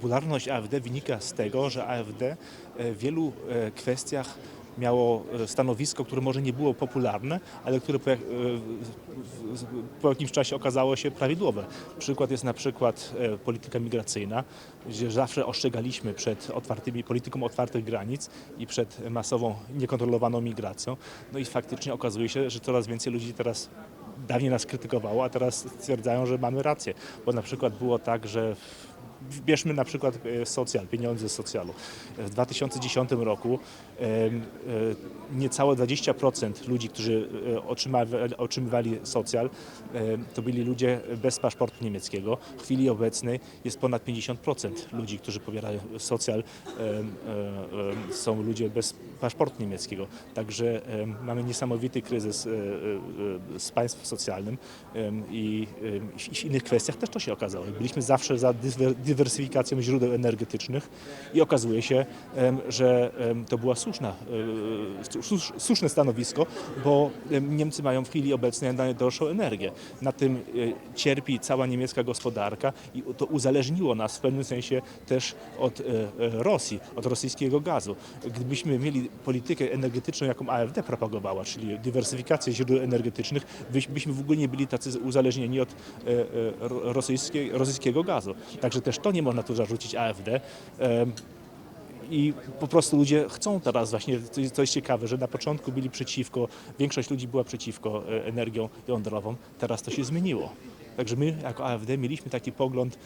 Popularność AfD wynika z tego, że AfD w wielu e, kwestiach miało e, stanowisko, które może nie było popularne, ale które po, e, po jakimś czasie okazało się prawidłowe. Przykład jest na przykład e, polityka migracyjna, gdzie zawsze ostrzegaliśmy przed otwartymi, polityką otwartych granic i przed masową, niekontrolowaną migracją. No i faktycznie okazuje się, że coraz więcej ludzi teraz dawniej nas krytykowało, a teraz stwierdzają, że mamy rację. Bo na przykład było tak, że Bierzmy na przykład e, socjal, pieniądze z socjalu. W 2010 roku e, niecałe 20% ludzi, którzy e, otrzymywali, socjal, to byli ludzie bez paszportu niemieckiego. W chwili obecnej jest ponad 50% ludzi, którzy pobierają socjal, są ludzie bez paszportu niemieckiego. Także mamy niesamowity kryzys z państwem socjalnym i, w innych kwestiach też to się okazało. Byliśmy zawsze za dywer- dywersyfikacją źródeł energetycznych i okazuje się, że to była e, słusz- słuszne stanowisko, bo em, Niemcy mają w chwili obecnej najdroższą energię. Na tym e, cierpi cała niemiecka gospodarka i to uzależniło nas w pewnym sensie też od e, Rosji, od rosyjskiego gazu. Gdybyśmy mieli politykę energetyczną, jaką AfD propagowała, czyli dywersyfikację źródeł energetycznych, byś- byśmy w ogóle nie byli tacy uzależnieni od ro- rosyjskie, rosyjskiego gazu. Także też to nie można tu zarzucić AfD. I po prostu ludzie chcą teraz właśnie, to jest, ciekawe, że na początku byli przeciwko, większość ludzi była przeciwko e, energią jądrową, teraz to się zmieniło. Także my jako AfD mieliśmy taki pogląd,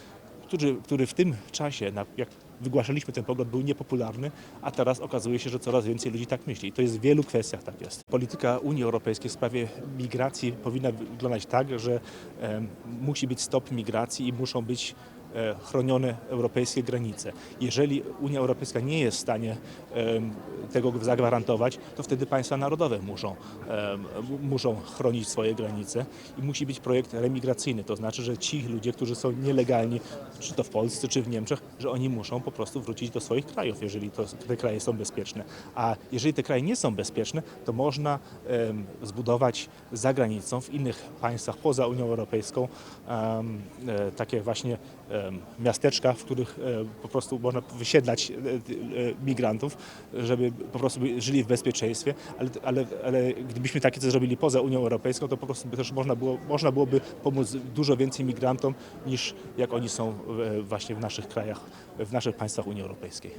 który, który w tym czasie, jak wygłaszaliśmy ten pogląd, był niepopularny, a teraz okazuje się, że coraz więcej ludzi tak myśli. I to jest w wielu kwestiach tak jest. Polityka Unii Europejskiej w sprawie migracji powinna wyglądać tak, że em, musi być stop migracji i muszą być e, chronione europejskie granice. Jeżeli Unia Europejska nie jest w stanie tego zagwarantować, to wtedy państwa narodowe muszą, muszą chronić swoje granice i musi być projekt remigracyjny. To znaczy, że ci ludzie, którzy są nielegalni, czy to w Polsce, czy w Niemczech, że oni muszą po prostu wrócić do swoich krajów, jeżeli to, te kraje są bezpieczne. A jeżeli te kraje nie są bezpieczne, to można zbudować za granicą, w innych państwach poza Unią Europejską, e, takie właśnie em, miasteczka, w których po prostu można wysiedlać e, e, migrantów, żeby po prostu żyli w bezpieczeństwie, ale, ale, ale gdybyśmy takie coś zrobili poza Unią Europejską, to po prostu też można, było, można byłoby pomóc dużo więcej migrantom niż jak oni są e, właśnie w naszych krajach, w naszych państwach Unii Europejskiej.